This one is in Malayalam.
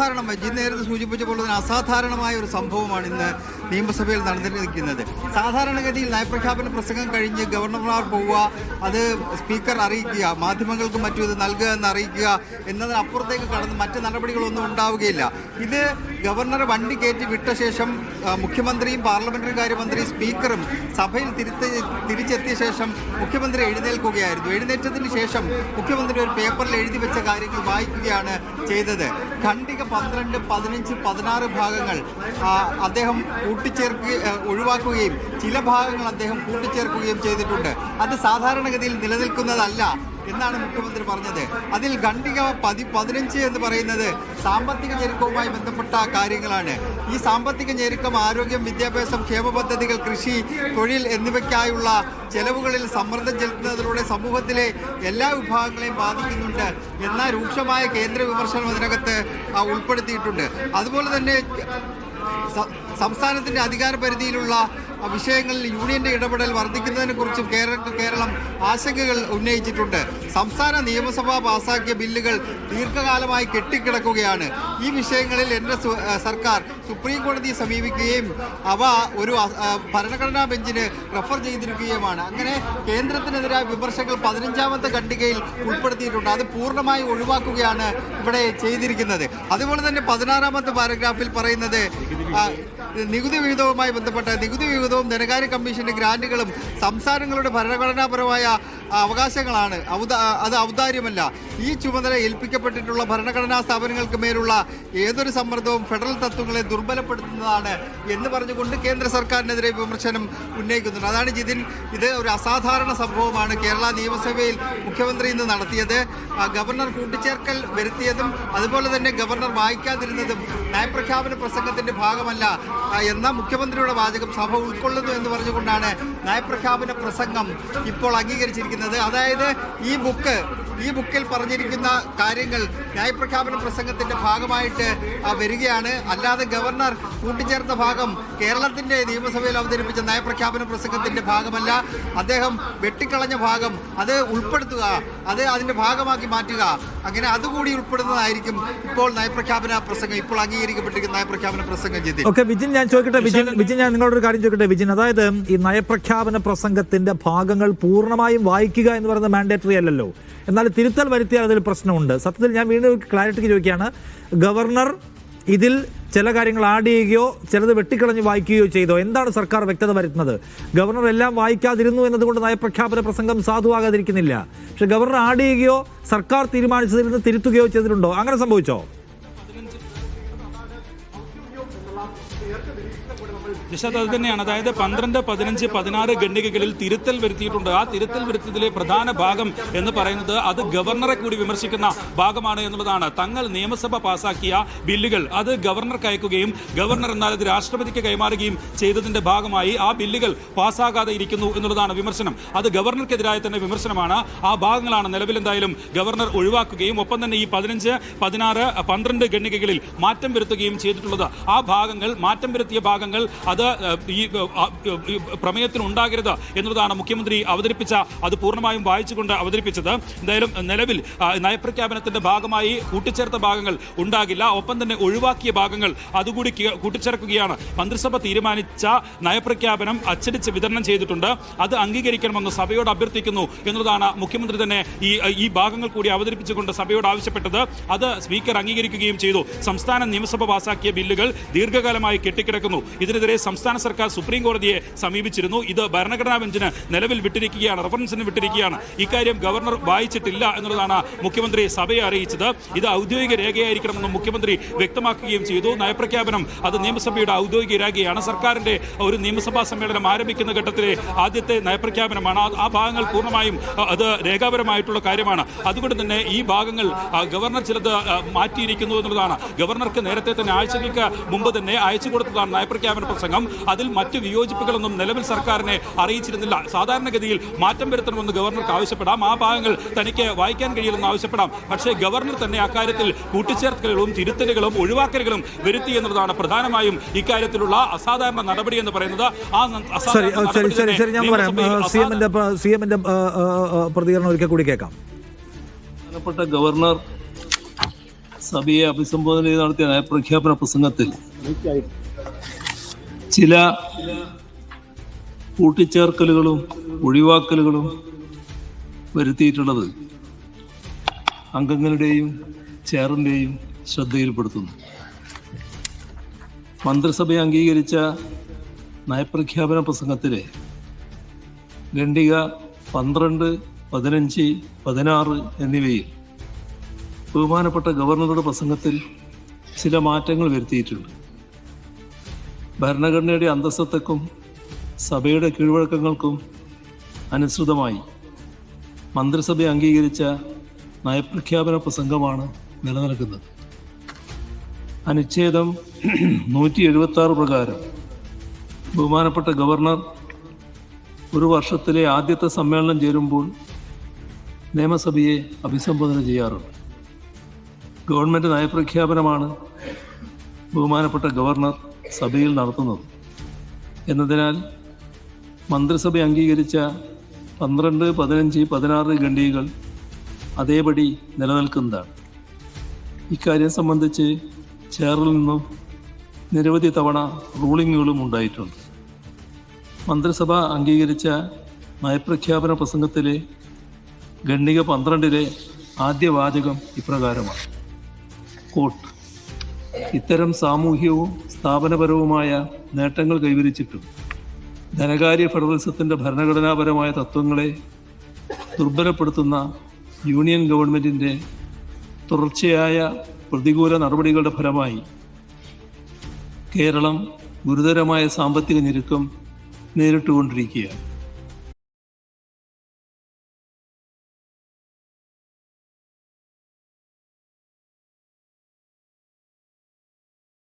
അസാധാരണമായി ജി നേരത്തെ സൂചിപ്പിച്ചപ്പോൾ അസാധാരണമായ ഒരു സംഭവമാണ് ഇന്ന് നിയമസഭയിൽ നടന്നിരിക്കുന്നത്. സാധാരണഗതിയിൽ നയപ്രഖ്യാപന പ്രസംഗം കഴിഞ്ഞ് ഗവർണർമാർ പോവുക അത് സ്പീക്കർ അറിയിക്കുക മാധ്യമങ്ങൾക്ക് മറ്റും ഇത് നൽകുക എന്ന് അറിയിക്കുക എന്നതിനപ്പുറത്തേക്ക് കടന്ന് മറ്റ് നടപടികളൊന്നും ഉണ്ടാവുകയില്ല. ഇത് ഗവർണർ വണ്ടി കയറ്റി വിട്ട ശേഷം മുഖ്യമന്ത്രിയും പാർലമെന്ററി കാര്യമന്ത്രി സ്പീക്കറും സഭയിൽ തിരുത്തി തിരിച്ചെത്തിയ ശേഷം മുഖ്യമന്ത്രി എഴുന്നേൽക്കുകയായിരുന്നു. എഴുന്നേറ്റതിന് ശേഷം മുഖ്യമന്ത്രി ഒരു പേപ്പറിൽ എഴുതി വെച്ച കാര്യങ്ങൾ വായിക്കുകയാണ് ചെയ്തത്. ഖണ്ഡിക പന്ത്രണ്ട് പതിനഞ്ച് പതിനാറ് ഭാഗങ്ങൾ അദ്ദേഹം കൂട്ടിച്ചേർക്ക് ഒഴിവാക്കുകയും ചില ഭാഗങ്ങൾ അദ്ദേഹം കൂട്ടിച്ചേർക്കുകയും ചെയ്തിട്ടുണ്ട്. അത് സാധാരണഗതിയിൽ നിലനിൽക്കുന്നതല്ല. എന്നാണ് മുഖ്യമന്ത്രി പറഞ്ഞത്. അതിൽ ഖണ്ഡിക പതി പതിനഞ്ച് എന്ന് പറയുന്നത് സാമ്പത്തിക ഞെരുക്കവുമായി ബന്ധപ്പെട്ട കാര്യങ്ങളാണ്. ഈ സാമ്പത്തിക ഞെരുക്കം ആരോഗ്യം വിദ്യാഭ്യാസം ക്ഷേമ പദ്ധതികൾ കൃഷി തൊഴിൽ എന്നിവയ്ക്കായുള്ള ചെലവുകളിൽ സമ്മർദ്ദം ചെലുത്തുന്നതിലൂടെ സമൂഹത്തിലെ എല്ലാ വിഭാഗങ്ങളെയും ബാധിക്കുന്നുണ്ട് എന്ന രൂക്ഷമായ കേന്ദ്ര വിമർശനം അതിനകത്ത് ഉൾപ്പെടുത്തിയിട്ടുണ്ട്. അതുപോലെ തന്നെ സ- സംസ്ഥാനത്തിന്റെ അധികാര പരിധിയിലുള്ള വിഷയങ്ങളിൽ യൂണിയന്റെ ഇടപെടൽ വർദ്ധിക്കുന്നതിനെ കുറിച്ചും കേരളം ആശങ്കകൾ ഉന്നയിച്ചിട്ടുണ്ട്. സംസ്ഥാന നിയമസഭ പാസാക്കിയ ബില്ലുകൾ ദീർഘകാലമായി കെട്ടിക്കിടക്കുകയാണ്. ഈ വിഷയങ്ങളിൽ എന്റെ സർക്കാർ സുപ്രീം കോടതിയെ സമീപിക്കുകയും അവ ഒരു ഭരണഘടനാ ബെഞ്ചിന് റെഫർ ചെയ്തിരിക്കുകയുമാണ്. അങ്ങനെ കേന്ദ്രത്തിനെതിരായ വിമർശകൾ പതിനഞ്ചാമത്തെ ഖണ്ഡികയിൽ ഉൾപ്പെടുത്തിയിട്ടുണ്ട്. അത് പൂർണമായി ഒഴിവാക്കുകയാണ് ഇവിടെ ചെയ്തിരിക്കുന്നത്. അതുപോലെ തന്നെ പതിനാറാമത്തെ പാരഗ്രാഫിൽ പറയുന്നത് നികുതി വിഹിതവുമായി ബന്ധപ്പെട്ട നികുതി വിഹിതവും ധനകാര്യ കമ്മീഷന്റെ ഗ്രാന്റുകളും സംസ്ഥാനങ്ങളുടെ ഭരണഘടനാപരമായ അവകാശങ്ങളാണ്. അത് ഔദാര്യമല്ല. ഈ ചുമതല ഏൽപ്പിക്കപ്പെട്ടിട്ടുള്ള ഭരണഘടനാ സ്ഥാപനങ്ങൾക്ക് മേലുള്ള ഏതൊരു സമ്മർദ്ദവും ഫെഡറൽ തത്വങ്ങളെ ദുർബലപ്പെടുത്തുന്നതാണ് എന്ന് പറഞ്ഞുകൊണ്ട് കേന്ദ്ര സർക്കാരിനെതിരെ വിമർശനം ഉന്നയിക്കുന്നുണ്ട്. അതാണ് ജിതിൻ ഇത് ഒരു അസാധാരണ സംഭവമാണ് കേരള നിയമസഭയിൽ മുഖ്യമന്ത്രി ഇന്ന് നടത്തിയത്. ഗവർണർ കൂട്ടിച്ചേർക്കൽ വരുത്തിയതും അതുപോലെ തന്നെ ഗവർണർ വായിക്കാതിരുന്നതും നയപ്രഖ്യാപന പ്രസംഗത്തിന്റെ ഭാഗമല്ല എന്ന മുഖ്യമന്ത്രിയുടെ വാചകം സഭ ഉൾക്കൊള്ളുന്നു എന്ന് പറഞ്ഞുകൊണ്ടാണ് നയപ്രഖ്യാപന പ്രസംഗം ഇപ്പോൾ അംഗീകരിച്ചിരിക്കുന്നത്. അതായത് ഈ ബുക്ക് ഈ ബുക്കിൽ പറഞ്ഞിരിക്കുന്ന കാര്യങ്ങൾ ന്യായപ്രഖ്യാപന പ്രസംഗത്തിന്റെ ഭാഗമായിട്ട് വരികയാണ്. അല്ലാതെ ഗവർണർ കൂട്ടിച്ചേർത്ത ഭാഗം കേരളത്തിന്റെ നിയമസഭയിൽ അവതരിപ്പിച്ച നയപ്രഖ്യാപന പ്രസംഗത്തിന്റെ ഭാഗമല്ല. അദ്ദേഹം വെട്ടിക്കളഞ്ഞ ഭാഗം അത് ഉൾപ്പെടുത്തുക അത് അതിന്റെ ഭാഗമാക്കി മാറ്റുക. അങ്ങനെ അതുകൂടി ഉൾപ്പെടുന്നതായിരിക്കും ഇപ്പോൾ നയപ്രഖ്യാപന പ്രസംഗം. ഇപ്പോൾ അംഗീകരിക്കപ്പെട്ടിരിക്കുന്ന നയപ്രഖ്യാപന പ്രസംഗം ചെയ്തി ഓക്കെ വിജിൻ ഞാൻ ചോദിക്കട്ടെ. വിജിൻ വിജിൻ ഞാൻ നിങ്ങളോടൊരു കാര്യം ചോദിക്കട്ടെ. വിജിൻ അതായത് ഈ നയപ്രഖ്യാപന പ്രസംഗത്തിന്റെ ഭാഗങ്ങൾ പൂർണമായും വായിക്കുക എന്ന് പറയുന്നത് മാൻഡേറ്ററി അല്ലല്ലോ. എന്നാൽ തിരുത്തൽ വരുത്തിയാൽ അതിൽ പ്രശ്നമുണ്ട്. സത്യത്തിൽ ഞാൻ വീണ്ടും ക്ലാരിറ്റിക്ക് ചോദിക്കുകയാണ്. ഗവർണർ ഇതിൽ ചില കാര്യങ്ങൾ ആഡ് ചെയ്യുകയോ ചിലത് വെട്ടിക്കളഞ്ഞ് വായിക്കുകയോ ചെയ്തോ? എന്താണ് സർക്കാർ വ്യക്തത വരുത്തുന്നത്? ഗവർണർ എല്ലാം വായിക്കാതിരുന്നു എന്നതുകൊണ്ട് നയപ്രഖ്യാപന പ്രസംഗം സാധുവാകാതിരിക്കുന്നില്ല. പക്ഷെ ഗവർണർ ആഡ് ചെയ്യുകയോ സർക്കാർ തീരുമാനിച്ചതിൽ നിന്ന് തിരുത്തുകയോ ചെയ്തിട്ടുണ്ടോ? അങ്ങനെ സംഭവിച്ചോ? നിഷാദ് അത് തന്നെയാണ് അതായത് പന്ത്രണ്ട് പതിനഞ്ച് പതിനാറ് ഖണ്ഡികകളിൽ തിരുത്തൽ വരുത്തിയിട്ടുണ്ട്. ആ തിരുത്തൽ വരുത്തിയതിലെ പ്രധാന ഭാഗം എന്ന് പറയുന്നത് അത് ഗവർണറെ കൂടി വിമർശിക്കുന്ന ഭാഗമാണ് എന്നുള്ളതാണ്. തങ്ങൾ നിയമസഭ പാസാക്കിയ ബില്ലുകൾ അത് ഗവർണർക്ക് അയക്കുകയും ഗവർണർ എന്നാൽ അത് രാഷ്ട്രപതിക്ക് കൈമാറുകയും ചെയ്തതിന്റെ ഭാഗമായി ആ ബില്ലുകൾ പാസ്സാകാതെ ഇരിക്കുന്നു എന്നുള്ളതാണ് വിമർശനം. അത് ഗവർണർക്കെതിരായ തന്നെ വിമർശനമാണ്. ആ ഭാഗങ്ങളാണ് നിലവിൽ എന്തായാലും ഗവർണർ ഒഴിവാക്കുകയും ഒപ്പം തന്നെ ഈ പതിനഞ്ച് പതിനാറ് പന്ത്രണ്ട് ഖണ്ഡികകളിൽ മാറ്റം വരുത്തുകയും ചെയ്തിട്ടുള്ളത്. ആ ഭാഗങ്ങൾ മാറ്റം വരുത്തിയ ഭാഗങ്ങൾ അത് ഏഹ്, ഈ പ്രമേയത്തിൽ ഉണ്ടാകരുത് എന്നുള്ളതാണ് മുഖ്യമന്ത്രി അവതരിപ്പിച്ച അത് പൂർണമായും വായിച്ചുകൊണ്ട് അവതരിപ്പിച്ചത്. എന്തായാലും നിലവിൽ നയപ്രഖ്യാപനത്തിന്റെ ഭാഗമായി കൂട്ടിച്ചേർത്ത ഭാഗങ്ങൾ ഉണ്ടാകില്ല. ഒപ്പം തന്നെ ഒഴിവാക്കിയ ഭാഗങ്ങൾ അതുകൂടി കൂട്ടിച്ചേർക്കുകയാണ്. മന്ത്രിസഭ തീരുമാനിച്ച നയപ്രഖ്യാപനം അച്ചടിച്ച് വിതരണം ചെയ്തിട്ടുണ്ട്. അത് അംഗീകരിക്കണമെന്ന് സഭയോട് അഭ്യർത്ഥിക്കുന്നു എന്നുള്ളതാണ് മുഖ്യമന്ത്രി തന്നെ ഈ ഈ ഭാഗങ്ങൾ കൂടി അവതരിപ്പിച്ചുകൊണ്ട് സഭയോട് ആവശ്യപ്പെട്ടത്. അത് സ്പീക്കർ അംഗീകരിക്കുകയും ചെയ്തു. സംസ്ഥാന നിയമസഭ പാസാക്കിയ ബില്ലുകൾ ദീർഘകാലമായി കെട്ടിക്കിടക്കുന്നു. ഇതിനെതിരെ സംസ്ഥാന സർക്കാർ സുപ്രീം കോടതിയെ സമീപിച്ചിരുന്നു. ഇത് ഭരണഘടനാ ബെഞ്ചിന് നിലവിൽ വിട്ടിരിക്കുകയാണ് റഫറൻസിന് വിട്ടിരിക്കുകയാണ്. ഇക്കാര്യം ഗവർണർ വായിച്ചിട്ടില്ല എന്നുള്ളതാണ് മുഖ്യമന്ത്രി സഭയെ അറിയിച്ചത്. ഇത് ഔദ്യോഗിക രേഖയായിരിക്കണമെന്ന് മുഖ്യമന്ത്രി വ്യക്തമാക്കുകയും ചെയ്തു. നയപ്രഖ്യാപനം അത് നിയമസഭയുടെ ഔദ്യോഗിക രേഖയാണ്. സർക്കാരിന്റെ ഒരു നിയമസഭാ സമ്മേളനം ആരംഭിക്കുന്ന ഘട്ടത്തിലെ ആദ്യത്തെ നയപ്രഖ്യാപനമാണ്. ആ- ഭാഗങ്ങൾ പൂർണമായും അത് രേഖാപരമായിട്ടുള്ള കാര്യമാണ്. അതുകൊണ്ട് തന്നെ ഈ ഭാഗങ്ങൾ ഗവർണർ ചിലത് മാറ്റിയിരിക്കുന്നു എന്നുള്ളതാണ്. ഗവർണർക്ക് നേരത്തെ തന്നെ ആഴ്ചകൾക്ക് മുമ്പ് തന്നെ അയച്ചു കൊടുത്തതാണ് നയപ്രഖ്യാപന പ്രസംഗം. അതിൽ മറ്റ് വിയോജിപ്പുകളൊന്നും നിലവിൽ സർക്കാരിനെ അറിയിച്ചിരുന്നില്ല. സാധാരണഗതിയിൽ മാറ്റം വരുത്തണമെന്ന് ഗവർണർക്ക് ആവശ്യപ്പെടാം. ആ ഭാഗങ്ങൾ തനിക്ക് വായിക്കാൻ കഴിയില്ലെന്ന് ആവശ്യപ്പെടാം. പക്ഷേ ഗവർണർ തന്നെ അക്കാര്യത്തിൽ കൂട്ടിച്ചേർക്കലുകളും തിരുത്തലുകളും ഒഴിവാക്കലുകളും വരുത്തി എന്നുള്ളതാണ് പ്രധാനമായും ഇക്കാര്യത്തിലുള്ള അസാധാരണ നടപടി എന്ന് പറയുന്നത്. ആ ശരി അസാധാരണ ശരി ശരി ശരി ഞാൻ പറയാം. നിയമസഭയിൽ സി എമ്മിന്റെ സി എമ്മിന്റെ പ്രതികരണം ഒരിക്കൽ കൂടി കേൾക്കാം. ബഹുമാനപ്പെട്ട ഗവർണർ സഭയെ അഭിസംബോധന ചെയ്ത് നടത്തിയ നയപ്രഖ്യാപന പ്രസംഗത്തിൽ ചില കൂട്ടിച്ചേർക്കലുകളും ഒഴിവാക്കലുകളും വരുത്തിയിട്ടുള്ളത് അംഗങ്ങളുടെയും ചെയറിന്റെയും ശ്രദ്ധയിൽപ്പെടുത്തുന്നു. മന്ത്രിസഭ അംഗീകരിച്ച നയപ്രഖ്യാപന പ്രസംഗത്തിലെ ഖണ്ഡിക പന്ത്രണ്ട് പതിനഞ്ച് പതിനാറ് എന്നിവയിൽ ബഹുമാനപ്പെട്ട ഗവർണറുടെ പ്രസംഗത്തിൽ ചില മാറ്റങ്ങൾ വരുത്തിയിട്ടുണ്ട്. ഭരണഘടനയുടെ അന്തസ്സത്തക്കും സഭയുടെ കീഴ്വഴക്കങ്ങൾക്കും അനുസൃതമായി മന്ത്രിസഭ അംഗീകരിച്ച നയപ്രഖ്യാപന പ്രസംഗമാണ് നിലനിൽക്കുന്നത്. അനുച്ഛേദം നൂറ്റി എഴുപത്തി ആറ് പ്രകാരം ബഹുമാനപ്പെട്ട ഗവർണർ ഒരു വർഷത്തിലെ ആദ്യത്തെ സമ്മേളനം ചേരുമ്പോൾ നിയമസഭയെ അഭിസംബോധന ചെയ്യാറുണ്ട്. ഗവൺമെന്റ് നയപ്രഖ്യാപനമാണ് ബഹുമാനപ്പെട്ട ഗവർണർ സഭയിൽ നടത്തുന്നത്. എന്നതിനാൽ മന്ത്രിസഭ അംഗീകരിച്ച പന്ത്രണ്ട് പതിനഞ്ച് പതിനാറ് ഖണ്ഡികകൾ അതേപടി നിലനിൽക്കുന്നതാണ്. ഇക്കാര്യം സംബന്ധിച്ച് ചെയറിൽ നിന്നും നിരവധി തവണ റൂളിങ്ങുകളും ഉണ്ടായിട്ടുണ്ട്. മന്ത്രിസഭ അംഗീകരിച്ച നയപ്രഖ്യാപന പ്രസംഗത്തിലെ ഖണ്ഡിക പന്ത്രണ്ടിലെ ആദ്യ വാചകം ഇപ്രകാരമാണ്. കോട്ട്. ഇത്തരം സാമൂഹ്യവും സ്ഥാപനപരവുമായ നേട്ടങ്ങൾ കൈവരിച്ചിട്ടും ധനകാര്യ ഫെഡറലിസത്തിന്റെ ഭരണഘടനാപരമായ തത്വങ്ങളെ ദുർബലപ്പെടുത്തുന്ന യൂണിയൻ ഗവൺമെന്റിന്റെ തുടർച്ചയായ പ്രതികൂല നടപടികളുടെ ഫലമായി കേരളം ഗുരുതരമായ സാമ്പത്തിക ഞെരുക്കം നേരിട്ടുകൊണ്ടിരിക്കുകയാണ്.